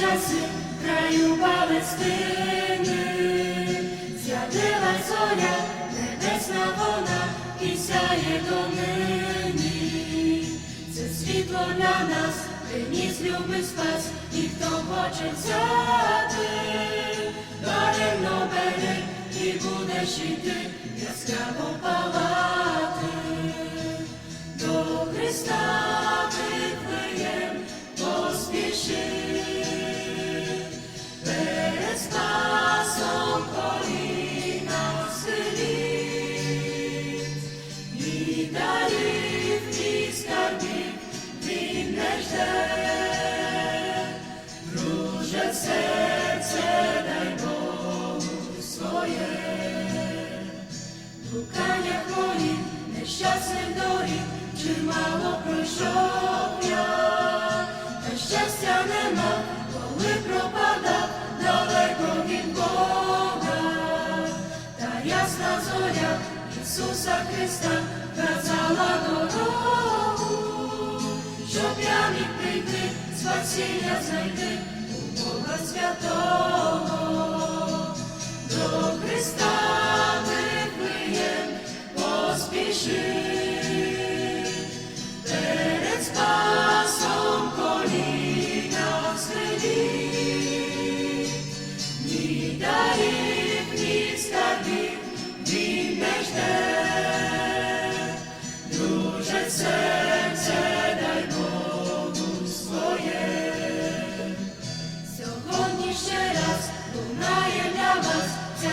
часи краю Палестини, з'явилась зоря, небесна вона і сяє донині. Це світло для нас приніс любий спас, і хто хоче взяти, даремно бери, і будеш іти, яскраво палати. Блукання моїх нещасних доріг, чимало пройшов я, та щастя нема, коли пропадав далеко від Бога, та ясна зоря Ісуса Христа казала дорогу, щоб я міг прийти, спасіння знайти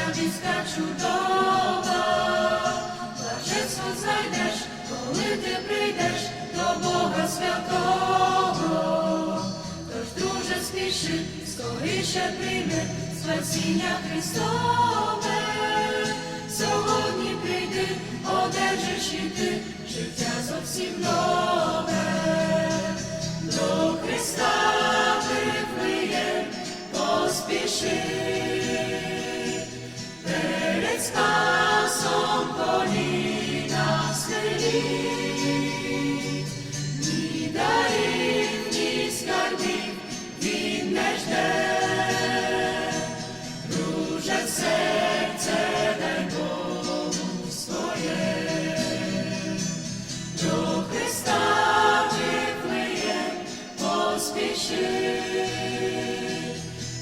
ця віска чудова. Блаженство знайдеш, коли ти прийдеш до Бога святого. Тож, друже, спіши, скоріше прийми спасіння Христове. Сьогодні прийди, одержиш і ти життя зовсім нове.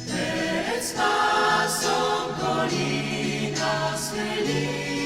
Перед спасом коліна схиліть.